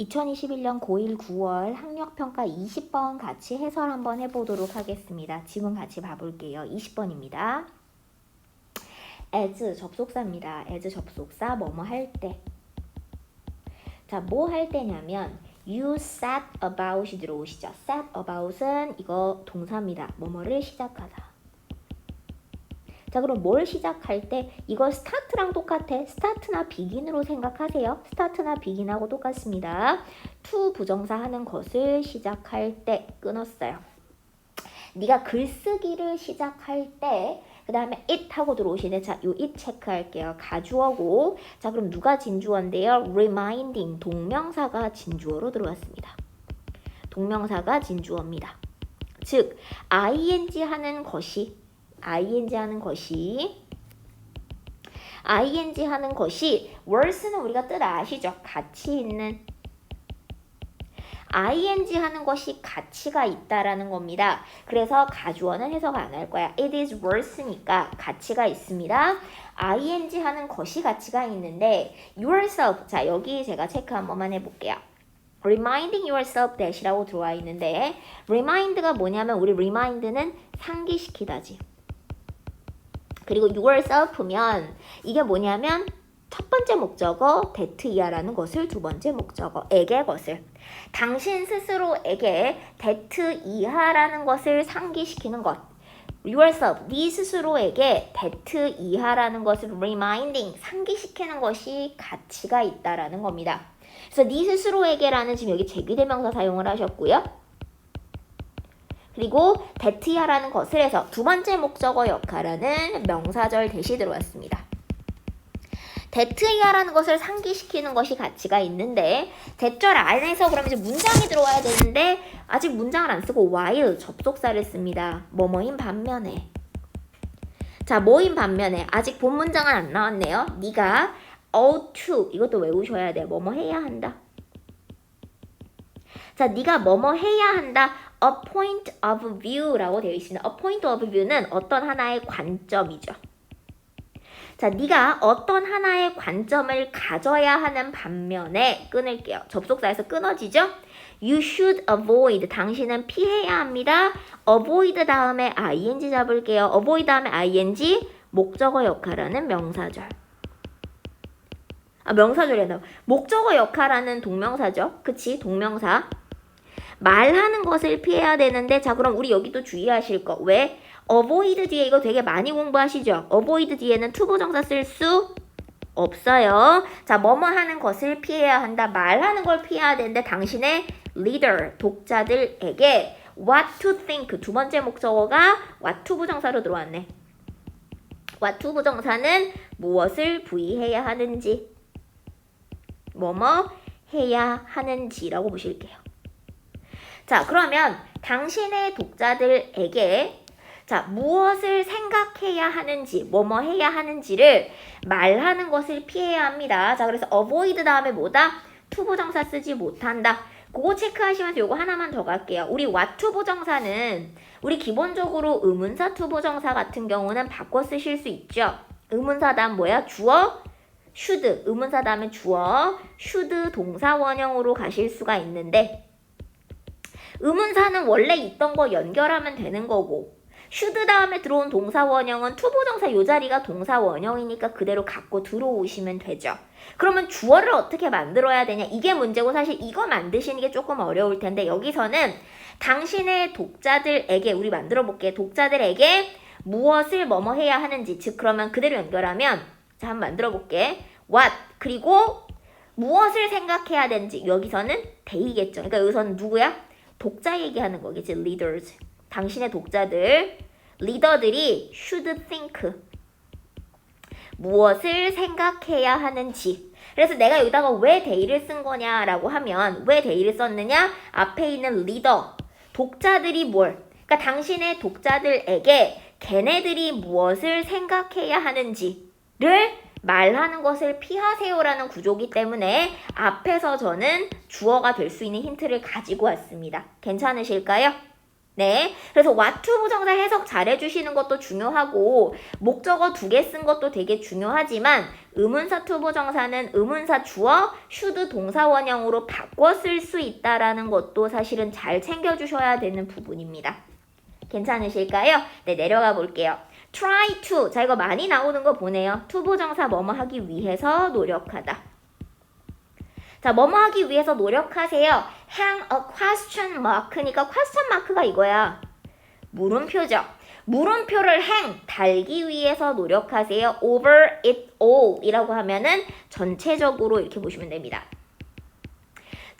2021년 고1 9월 학력평가 20번 같이 해설 한번 해보도록 하겠습니다. 지문 같이 봐볼게요. 20번입니다. as 접속사입니다. as 접속사 뭐뭐 할 때. 자, 뭐 할 때냐면 you set about이 들어오시죠. set about은 이거 동사입니다. 뭐뭐를 시작하다. 자 그럼 뭘 시작할 때 이거 스타트랑 똑같아? 스타트나 비긴으로 생각하세요. 스타트나 비긴하고 똑같습니다. to 부정사 하는 것을 시작할 때 끊었어요. 네가 글쓰기를 시작할 때 그 다음에 it 하고 들어오시네. 자 요 it 체크할게요. 가주어고. 자 그럼 누가 진주어인데요? reminding 동명사가 진주어로 들어왔습니다. 동명사가 진주어입니다. 즉 ing 하는 것이 ing 하는 것이 ing 하는 것이 worse는 우리가 뜻 아시죠? 가치 있는 ing 하는 것이 가치가 있다라는 겁니다. 그래서 가주어는 해석 안 할 거야. It is worse니까 가치가 있습니다. ing 하는 것이 가치가 있는데 yourself 자 여기 제가 체크 한 번만 해볼게요. reminding yourself that이라고 들어와 있는데 remind가 뭐냐면 우리 remind는 상기시키다지. 그리고 yourself면 이게 뭐냐면 첫 번째 목적어 that 이하라는 것을 두 번째 목적어에게 것을 당신 스스로에게 that 이하라는 것을 상기시키는 것 yourself 네 스스로에게 that 이하라는 것을 reminding 상기시키는 것이 가치가 있다라는 겁니다. 그래서 네 스스로에게라는 지금 여기 제기대명사 사용을 하셨고요. 그리고 데트야라는 것을 해서 두 번째 목적어 역할하는 명사절 대시 들어왔습니다. 데트야라는 것을 상기시키는 것이 가치가 있는데 대절 안에서 그럼 이제 문장이 들어와야 되는데 아직 문장을 안 쓰고 while 접속사를 씁니다. 뭐뭐인 반면에 자 뭐인 반면에 아직 본 문장은 안 나왔네요. 네가 ought to 이것도 외우셔야 돼. 뭐뭐 해야 한다. 자, 네가 뭐뭐 해야 한다. A point of view라고 되어 있습니다. A point of view는 어떤 하나의 관점이죠. 자, 네가 어떤 하나의 관점을 가져야 하는 반면에 끊을게요. 접속사에서 끊어지죠? You should avoid. 당신은 피해야 합니다. avoid 다음에 ing 잡을게요. avoid 다음에 ing 목적어 역할하는 명사절. 아, 명사절이란다. 목적어 역할하는 동명사죠. 그치? 동명사. 말하는 것을 피해야 되는데 자 그럼 우리 여기도 주의하실 거 왜? avoid 뒤에 이거 되게 많이 공부하시죠? avoid 뒤에는 투부정사 쓸 수 없어요. 자 뭐뭐 하는 것을 피해야 한다. 말하는 걸 피해야 되는데 당신의 leader 독자들에게 what to think 두 번째 목적어가 what to 부정사로 들어왔네. what to 부정사는 무엇을 부의해야 하는지 뭐뭐 해야 하는지라고 보실게요. 자, 그러면 당신의 독자들에게 자, 무엇을 생각해야 하는지, 뭐뭐 해야 하는지를 말하는 것을 피해야 합니다. 자, 그래서 avoid 다음에 뭐다? 투부정사 쓰지 못한다. 그거 체크하시면서 요거 하나만 더 갈게요. 우리 what 투부정사는 우리 기본적으로 의문사 투부정사 같은 경우는 바꿔 쓰실 수 있죠. 의문사 다음 뭐야? 주어? should. 의문사 다음에 주어. should 동사 원형으로 가실 수가 있는데 의문사는 원래 있던 거 연결하면 되는 거고 should 다음에 들어온 동사 원형은 투부정사 요 자리가 동사 원형이니까 그대로 갖고 들어오시면 되죠. 그러면 주어를 어떻게 만들어야 되냐 이게 문제고 사실 이거 만드시는 게 조금 어려울 텐데 여기서는 당신의 독자들에게 우리 만들어 볼게 독자들에게 무엇을 뭐뭐 해야 하는지 즉 그러면 그대로 연결하면 자 한번 만들어 볼게 what 그리고 무엇을 생각해야 되는지 여기서는 they겠죠. 그러니까 여기서는 누구야? 독자 얘기하는 거겠지. leaders. 당신의 독자들, 리더들이 should think. 무엇을 생각해야 하는지. 그래서 내가 여기다가 왜 they를 쓴 거냐라고 하면 왜 they를 썼느냐? 앞에 있는 리더, 독자들이 뭘? 그러니까 당신의 독자들에게 걔네들이 무엇을 생각해야 하는지를 말하는 것을 피하세요라는 구조기 때문에 앞에서 저는 주어가 될 수 있는 힌트를 가지고 왔습니다. 괜찮으실까요? 네. 그래서 to 부정사 해석 잘 해주시는 것도 중요하고, 목적어 두 개 쓴 것도 되게 중요하지만, 의문사 to 부정사는 의문사 주어, should 동사 원형으로 바꿔 쓸 수 있다라는 것도 사실은 잘 챙겨주셔야 되는 부분입니다. 괜찮으실까요? 네, 내려가 볼게요. Try to. 자, 이거 많이 나오는 거 보네요. to 부정사 뭐뭐 하기 위해서 노력하다. 자, 뭐뭐 하기 위해서 노력하세요. hang a question mark니까 question mark가 이거야. 물음표죠. 물음표를 hang, 달기 위해서 노력하세요. over it all 이라고 하면은 전체적으로 이렇게 보시면 됩니다.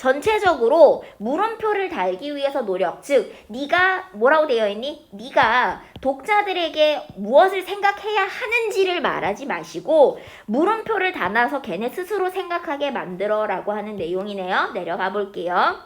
전체적으로 물음표를 달기 위해서 노력. 즉, 네가 뭐라고 되어 있니? 네가 독자들에게 무엇을 생각해야 하는지를 말하지 마시고 물음표를 달아서 걔네 스스로 생각하게 만들어라고 하는 내용이네요. 내려가 볼게요.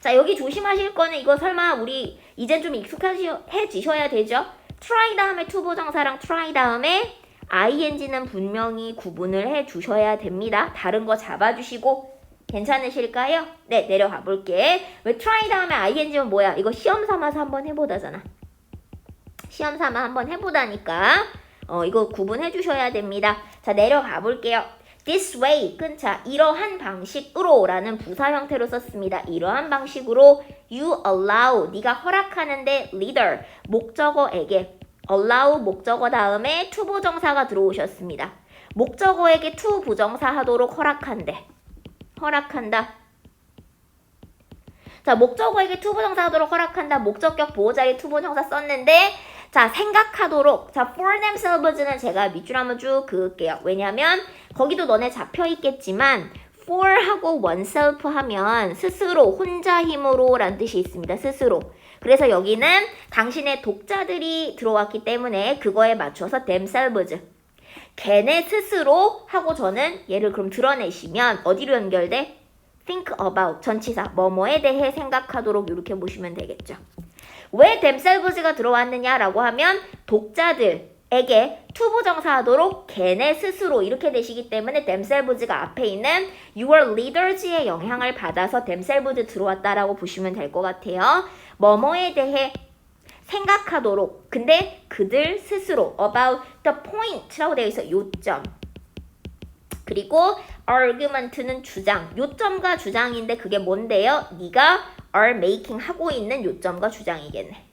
자, 여기 조심하실 거는 이거 설마 우리 이젠 좀 익숙해지셔야 되죠? try 다음에 to 보정사랑 try 다음에 ing는 분명히 구분을 해 주셔야 됩니다. 다른 거 잡아주시고 괜찮으실까요? 네, 내려가 볼게. 왜 try 다음에 ing면 뭐야? 이거 시험 삼아서 한번 해보다잖아. 시험 삼아 한번 해보다니까. 어, 이거 구분해 주셔야 됩니다. 자, 내려가 볼게요. This way, 끊자. 이러한 방식으로 라는 부사 형태로 썼습니다. 이러한 방식으로 you allow, 네가 허락하는데 leader, 목적어에게 allow 목적어 다음에 to 부정사가 들어오셨습니다. 목적어에게 to 부정사 하도록 허락한대. 허락한다. 자, 목적어에게 투부정사 하도록 허락한다. 목적격 보호자리 투부정사 썼는데 자, 생각하도록. 자, for themselves는 제가 밑줄 한번 쭉 그을게요. 왜냐면 거기도 너네 잡혀 있겠지만 for 하고 oneself 하면 스스로 혼자 힘으로 라는 뜻이 있습니다. 스스로. 그래서 여기는 당신의 독자들이 들어왔기 때문에 그거에 맞춰서 themselves. 걔네 스스로 하고 저는 얘를 그럼 드러내시면 어디로 연결돼? think about 전치사 뭐뭐에 대해 생각하도록 이렇게 보시면 되겠죠. 왜 themselves가 들어왔느냐라고 하면 독자들에게 투부정사하도록 걔네 스스로 이렇게 되시기 때문에 themselves가 앞에 있는 your leaders의 영향을 받아서 themselves 들어왔다라고 보시면 될 것 같아요. 뭐뭐에 대해 생각하도록. 근데 그들 스스로 about the point라고 되어 있어. 요점. 그리고 argument는 주장. 요점과 주장인데 그게 뭔데요? 네가 are making 하고 있는 요점과 주장이겠네.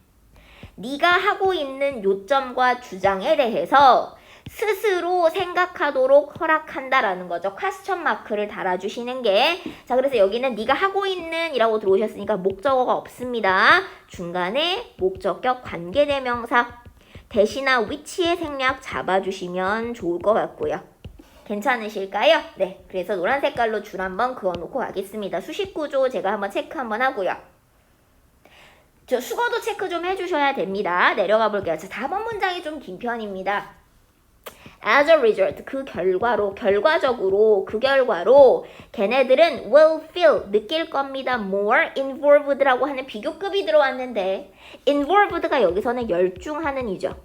네가 하고 있는 요점과 주장에 대해서 스스로 생각하도록 허락한다라는 거죠. 퀘스천 마크를 달아주시는 게. 자, 그래서 여기는 네가 하고 있는 이라고 들어오셨으니까 목적어가 없습니다. 중간에 목적격 관계대명사 대시나 위치의 생략 잡아주시면 좋을 것 같고요. 괜찮으실까요? 네. 그래서 노란 색깔로 줄 한번 그어놓고 가겠습니다. 수식 구조 제가 한번 체크 한번 하고요. 저 수거도 체크 좀 해주셔야 됩니다. 내려가 볼게요. 자, 4번 문장이 좀 긴 편입니다. As a result 그 결과로 결과적으로 그 결과로 걔네들은 will feel 느낄 겁니다. more involved라고 하는 비교급이 들어왔는데 involved가 여기서는 열중하는 이죠.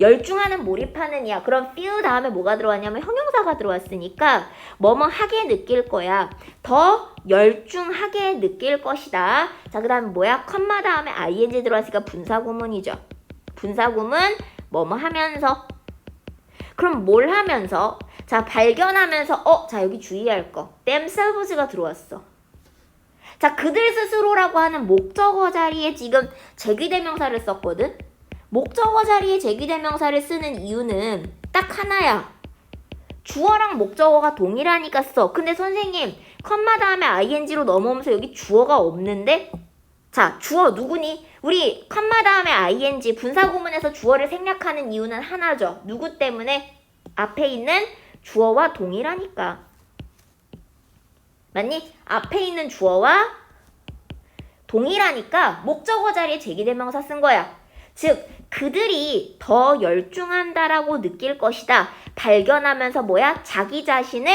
열중하는 몰입하는 이야 그럼 feel 다음에 뭐가 들어왔냐면 형용사가 들어왔으니까 뭐뭐 하게 느낄 거야. 더 열중하게 느낄 것이다. 자 그 다음에 뭐야? 컴마 다음에 ing 들어왔으니까 분사구문이죠. 분사구문 뭐뭐 하면서 그럼 뭘 하면서? 자, 발견하면서, 어, 자, 여기 주의할 거. themselves가 들어왔어. 자, 그들 스스로라고 하는 목적어 자리에 지금 제귀대명사를 썼거든? 목적어 자리에 제귀대명사를 쓰는 이유는 딱 하나야. 주어랑 목적어가 동일하니까 써. 근데 선생님, 컴마 다음에 ing로 넘어오면서 여기 주어가 없는데? 자, 주어 누구니? 우리 컴마 다음에 ing 분사구문에서 주어를 생략하는 이유는 하나죠. 누구 때문에? 앞에 있는 주어와 동일하니까. 맞니? 앞에 있는 주어와 동일하니까 목적어 자리에 제기대명사 쓴 거야. 즉, 그들이 더 열중한다라고 느낄 것이다. 발견하면서 뭐야? 자기 자신을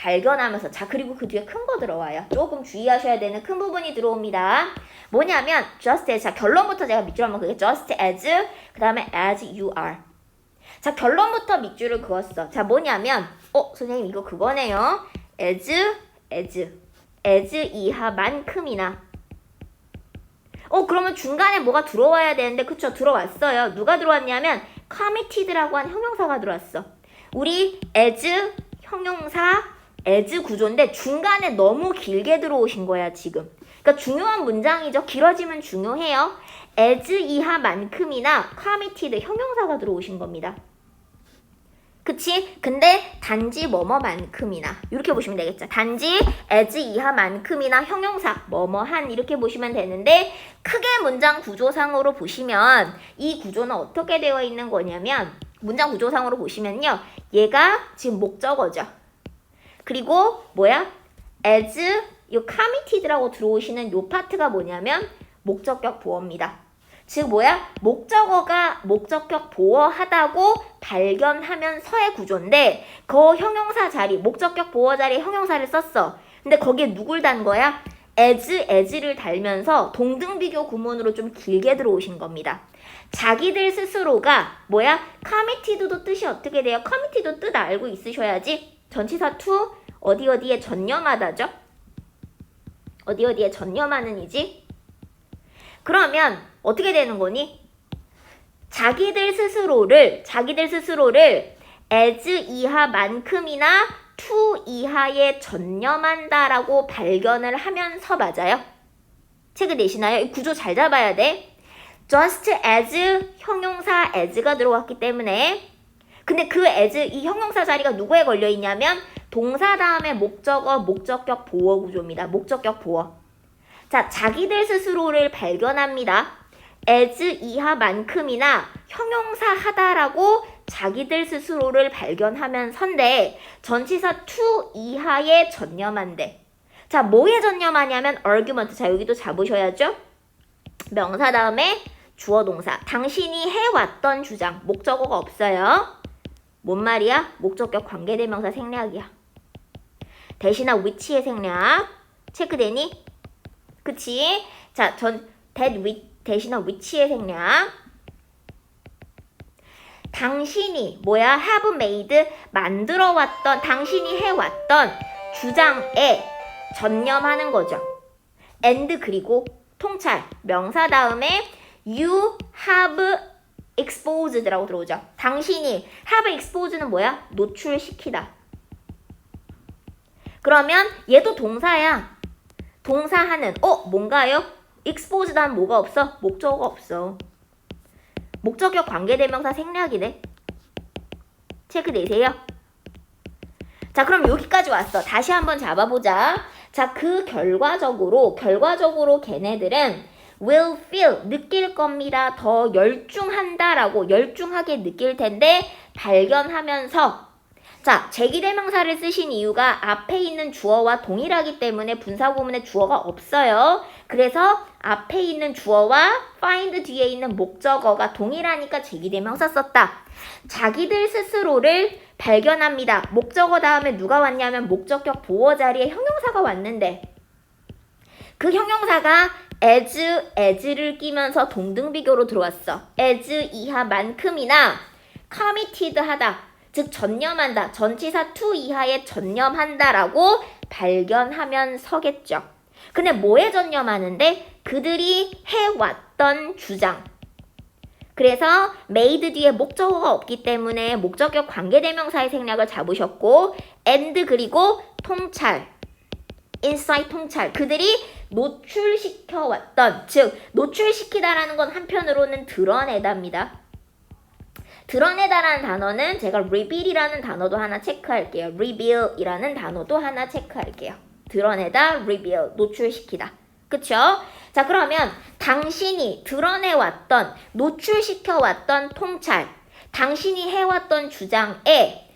발견하면서 자 그리고 그 뒤에 큰 거 들어와요. 조금 주의하셔야 되는 큰 부분이 들어옵니다. 뭐냐면 just as 자 결론부터 제가 밑줄 한번 그게 just as 그 다음에 as you are 자 결론부터 밑줄을 그었어. 자 뭐냐면 어 선생님 이거 그거네요. as as as 이하만큼이나 어 그러면 중간에 뭐가 들어와야 되는데 그쵸 들어왔어요. 누가 들어왔냐면 committed라고 한 형용사가 들어왔어. 우리 as 형용사 as 구조인데 중간에 너무 길게 들어오신 거야 지금. 그러니까 중요한 문장이죠. 길어지면 중요해요. as 이하만큼이나 committed 형용사가 들어오신 겁니다. 그치? 근데 단지 뭐뭐만큼이나 이렇게 보시면 되겠죠. 단지 as 이하만큼이나 형용사 뭐뭐한 이렇게 보시면 되는데 크게 문장 구조상으로 보시면 이 구조는 어떻게 되어 있는 거냐면 문장 구조상으로 보시면요. 얘가 지금 목적어죠. 그리고 뭐야? as 요 committed라고 들어오시는 요 파트가 뭐냐면 목적격 보어입니다. 즉 뭐야? 목적어가 목적격 보어하다고 발견하면서의 구조인데 그 형용사 자리, 목적격 보어 자리에 형용사를 썼어. 근데 거기에 누굴 단 거야? as, as를 달면서 동등 비교 구문으로 좀 길게 들어오신 겁니다. 자기들 스스로가 뭐야? committed도 뜻이 어떻게 돼요? committed도 뜻 알고 있으셔야지. 전치사 to 어디 어디에 전념하다죠? 어디 어디에 전념하는 이지? 그러면 어떻게 되는 거니? 자기들 스스로를 자기들 스스로를 as 이하만큼이나 to 이하에 전념한다라고 발견을 하면서 맞아요. 책을 내시나요? 이 구조 잘 잡아야 돼. just as 형용사 as가 들어왔기 때문에 근데 그 as 이 형용사 자리가 누구에 걸려 있냐면 동사 다음에 목적어 목적격 보어 구조입니다. 목적격 보어. 자, 자기들 스스로를 발견합니다. as 이하만큼이나 형용사 하다라고 자기들 스스로를 발견하면서인데 전치사 to 이하에 전념한대. 자, 뭐에 전념하냐면 argument. 자, 여기도 잡으셔야죠. 명사 다음에 주어 동사. 당신이 해왔던 주장. 목적어가 없어요. 뭔 말이야? 목적격 관계대명사 생략이야. 대신하 위치의 생략. 체크되니? 그치? 자, 전 that 위, 대신한 위치의 생략. 당신이 뭐야? have made 만들어 왔던 당신이 해 왔던 주장에 전념하는 거죠. and 그리고 통찰 명사 다음에 you have exposed라고 들어오죠. 당신이 have exposed는 뭐야? 노출시키다. 그러면 얘도 동사야. 동사하는 어 뭔가요? expose 다음 뭐가 없어? 목적어가 없어. 목적격 관계대명사 생략이네. 체크 내세요. 자 그럼 여기까지 왔어. 다시 한번 잡아보자. 자 그 결과적으로 결과적으로 걔네들은 will feel 느낄 겁니다. 더 열중한다라고 열중하게 느낄 텐데 발견하면서 자, 제기대명사를 쓰신 이유가 앞에 있는 주어와 동일하기 때문에 분사구문에 주어가 없어요. 그래서 앞에 있는 주어와 find 뒤에 있는 목적어가 동일하니까 제기대명사 썼다. 자기들 스스로를 발견합니다. 목적어 다음에 누가 왔냐면 목적격 보어 자리에 형용사가 왔는데 그 형용사가 as, as를 끼면서 동등 비교로 들어왔어. as 이하만큼이나 committed 하다. 즉 전념한다. 전치사 to 이하에 전념한다라고 발견하면서겠죠. 근데 뭐에 전념하는데 그들이 해왔던 주장. 그래서 made 뒤에 목적어가 없기 때문에 목적격 관계대명사의 생략을 잡으셨고 and 그리고 통찰 인사이트 통찰 그들이 노출시켜 왔던 즉 노출시키다라는 건 한편으로는 드러내다입니다. 드러내다라는 단어는 제가 reveal이라는 단어도 하나 체크할게요. reveal이라는 단어도 하나 체크할게요. 드러내다, reveal, 노출시키다. 그쵸? 자, 그러면 당신이 드러내왔던, 노출시켜왔던 통찰, 당신이 해왔던 주장에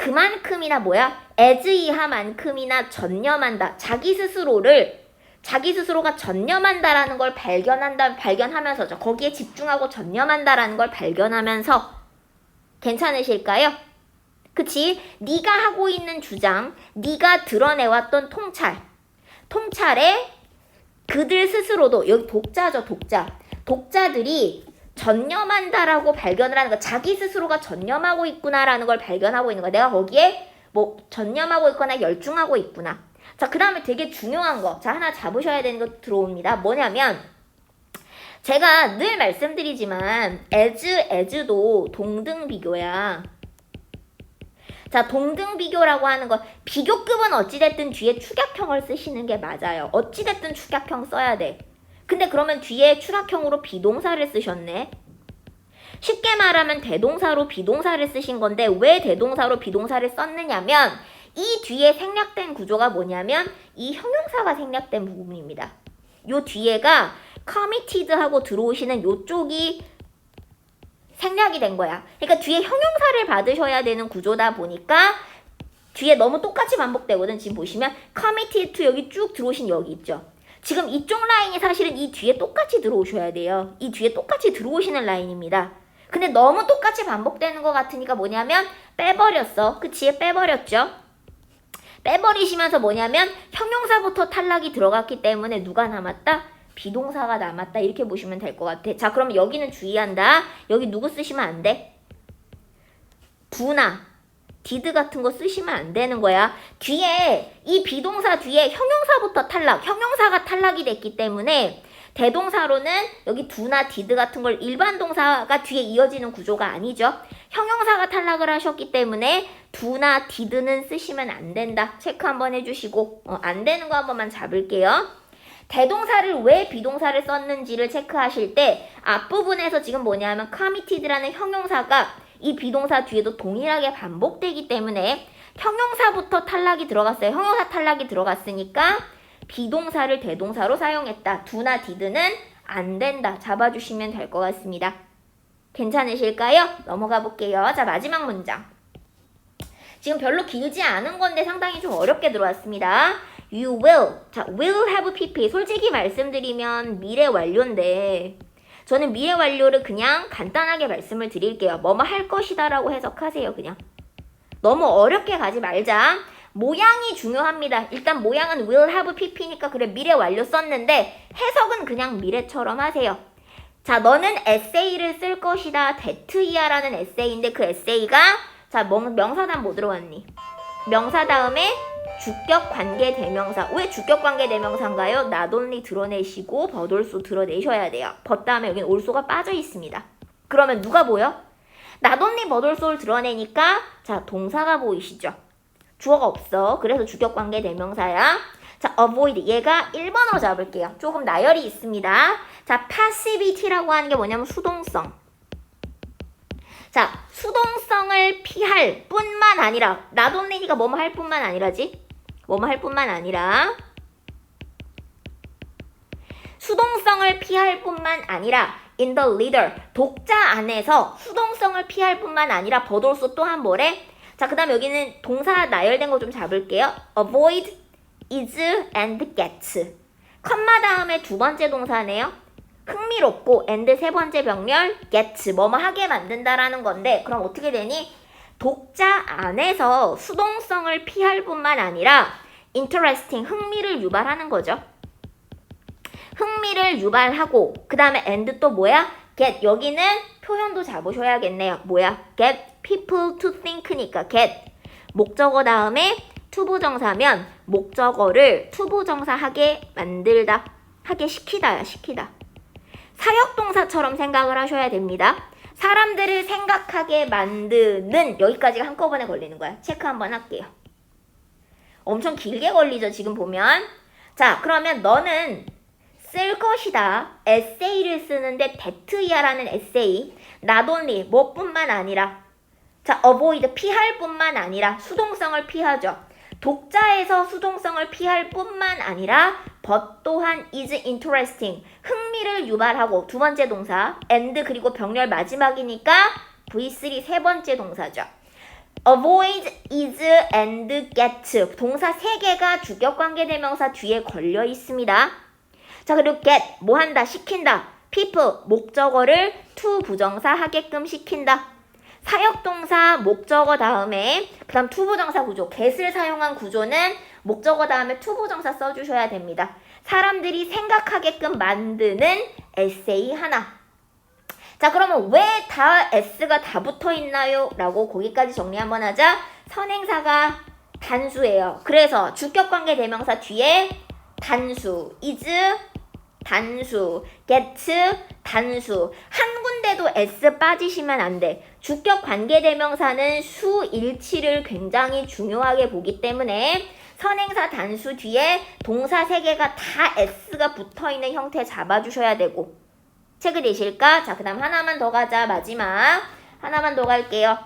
그만큼이나 뭐야? as 이하만큼이나 전념한다. 자기 스스로를 자기 스스로가 전념한다라는 걸 발견한다 발견하면서죠. 거기에 집중하고 전념한다라는 걸 발견하면서 괜찮으실까요? 그치? 네가 하고 있는 주장, 네가 드러내왔던 통찰, 통찰에 그들 스스로도 여기 독자죠, 독자. 독자들이 전념한다라고 발견을 하는 거, 자기 스스로가 전념하고 있구나라는 걸 발견하고 있는 거. 내가 거기에 뭐 전념하고 있거나 열중하고 있구나. 자, 그 다음에 되게 중요한 거. 자, 하나 잡으셔야 되는 거 들어옵니다. 뭐냐면, 제가 늘 말씀드리지만 as, as도 동등 비교야. 자, 동등 비교라고 하는 건 비교급은 어찌됐든 뒤에 축약형을 쓰시는 게 맞아요. 어찌됐든 축약형 써야 돼. 근데 그러면 뒤에 축약형으로 비동사를 쓰셨네. 쉽게 말하면 대동사로 비동사를 쓰신 건데 왜 대동사로 비동사를 썼느냐면 이 뒤에 생략된 구조가 뭐냐면 이 형용사가 생략된 부분입니다. 요 뒤에가 committed 하고 들어오시는 요쪽이 생략이 된 거야. 그러니까 뒤에 형용사를 받으셔야 되는 구조다 보니까 뒤에 너무 똑같이 반복되거든. 지금 보시면 committed to 여기 쭉 들어오신 여기 있죠. 지금 이쪽 라인이 사실은 이 뒤에 똑같이 들어오셔야 돼요. 이 뒤에 똑같이 들어오시는 라인입니다. 근데 너무 똑같이 반복되는 것 같으니까 뭐냐면 빼버렸어. 그치? 빼버렸죠? 빼버리시면서 뭐냐면 형용사부터 탈락이 들어갔기 때문에 누가 남았다? 비동사가 남았다. 이렇게 보시면 될 것 같아. 자, 그럼 여기는 주의한다. 여기 누구 쓰시면 안 돼? 두나 디드 같은 거 쓰시면 안 되는 거야. 뒤에 이 비동사 뒤에 형용사부터 탈락, 형용사가 탈락이 됐기 때문에 대동사로는 여기 두나 디드 같은 걸 일반 동사가 뒤에 이어지는 구조가 아니죠. 형용사가 탈락을 하셨기 때문에 두나 디드는 쓰시면 안 된다. 체크 한번 해주시고 어, 안 되는 거 한 번만 잡을게요. 대동사를 왜 비동사를 썼는지를 체크하실 때 앞부분에서 지금 뭐냐면 committed라는 형용사가 이 비동사 뒤에도 동일하게 반복되기 때문에 형용사부터 탈락이 들어갔어요. 형용사 탈락이 들어갔으니까 비동사를 대동사로 사용했다. 두나 디드는 안 된다. 잡아주시면 될 것 같습니다. 괜찮으실까요? 넘어가 볼게요. 자, 마지막 문장. 지금 별로 길지 않은 건데 상당히 좀 어렵게 들어왔습니다. You will. 자, will have pp. 솔직히 말씀드리면 미래 완료인데 저는 미래 완료를 그냥 간단하게 말씀을 드릴게요. 뭐뭐 할 것이다라고 해석하세요, 그냥. 너무 어렵게 가지 말자. 모양이 중요합니다. 일단 모양은 will have pp니까 그래 미래 완료 썼는데 해석은 그냥 미래처럼 하세요. 자, 너는 에세이를 쓸 것이다. 데트이아라는 에세이인데 그 에세이가 자, 명, 명사단 뭐 들어왔니? 명사 다음에 주격 관계 대명사. 왜 주격 관계 대명사인가요? 나돈리 드러내시고 버돌소 드러내셔야 돼요. 벗 다음에 여기 올소가 빠져 있습니다. 그러면 누가 보여? 나돈리 버돌소를 드러내니까 자, 동사가 보이시죠? 주어가 없어. 그래서 주격 관계 대명사야. 자, avoid 얘가 1번으로 잡을게요. 조금 나열이 있습니다. 자, passivity라고 하는 게 뭐냐면 수동성. 자, 수동성을 피할 뿐만 아니라 나돈리니까 뭐뭐 할 뿐만 아니라지? 뭐뭐 할 뿐만 아니라 수동성을 피할 뿐만 아니라 in the leader 독자 안에서 수동성을 피할 뿐만 아니라 버돌소 또한 뭐래? 자, 그 다음 여기는 동사 나열된 거 좀 잡을게요. avoid, is, and get. 컴마 다음에 두 번째 동사네요. 흥미롭고 and 세 번째 병렬 get 뭐뭐 하게 만든다라는 건데 그럼 어떻게 되니? 독자 안에서 수동성을 피할 뿐만 아니라 interesting 흥미를 유발하는 거죠. 흥미를 유발하고 그 다음에 and 또 뭐야? get 여기는 표현도 잡으셔야겠네요. 뭐야? get people to think니까 get 목적어 다음에 투부정사면 목적어를 투부정사 하게 만들다 하게 시키다야 시키다. 사역동사처럼 생각을 하셔야 됩니다. 사람들을 생각하게 만드는 여기까지가 한꺼번에 걸리는 거야. 체크 한번 할게요. 엄청 길게 걸리죠, 지금 보면. 자, 그러면 너는 쓸 것이다. 에세이를 쓰는데 데트이아라는 에세이. 나돈리 뭐뿐만 아니라 자, avoid 피할 뿐만 아니라 수동성을 피하죠. 독자에서 수동성을 피할 뿐만 아니라 but 또한 is interesting 흥미를 유발하고 두 번째 동사 and 그리고 병렬 마지막이니까 V3 세 번째 동사죠. avoid, is, and get 동사 세 개가 주격 관계 대명사 뒤에 걸려 있습니다. 자 그리고 get 뭐 한다 시킨다 people 목적어를 to 부정사 하게끔 시킨다. 사역동사 목적어 다음에 그 다음 투부정사 구조 get을 사용한 구조는 목적어 다음에 투부정사 써주셔야 됩니다. 사람들이 생각하게끔 만드는 에세이 하나. 자 그러면 왜 다 s가 다 붙어 있나요? 라고 거기까지 정리 한번 하자. 선행사가 단수예요. 그래서 주격 관계 대명사 뒤에 단수 is 단수, get 단수. 한 군데도 s 빠지시면 안 돼. 주격 관계 대명사는 수 일치를 굉장히 중요하게 보기 때문에 선행사 단수 뒤에 동사 세 개가 다 s가 붙어 있는 형태 잡아주셔야 되고. 체크되실까? 자, 그 다음 하나만 더 가자. 마지막. 하나만 더 갈게요.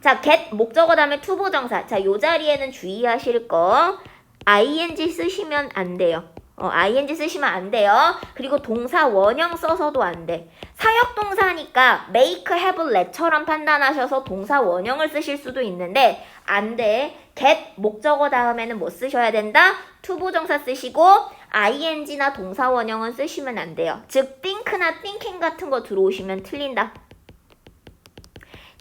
자, get 목적어 다음에 투부정사. 자, 요 자리에는 주의하실 거. ing 쓰시면 안 돼요. 어, ing 쓰시면 안 돼요. 그리고 동사 원형 써서도 안 돼. 사역 동사니까 make, have, let처럼 판단하셔서 동사 원형을 쓰실 수도 있는데 안 돼. Get 목적어 다음에는 뭐 쓰셔야 된다? 투부정사 쓰시고 ing나 동사 원형은 쓰시면 안 돼요. 즉 think나 thinking 같은 거 들어오시면 틀린다.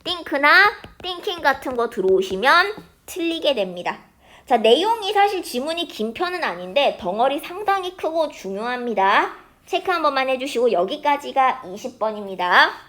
think나 thinking 같은 거 들어오시면 틀리게 됩니다. 자, 내용이 사실 지문이 긴 편은 아닌데 덩어리 상당히 크고 중요합니다. 체크 한 번만 해주시고 여기까지가 20번입니다.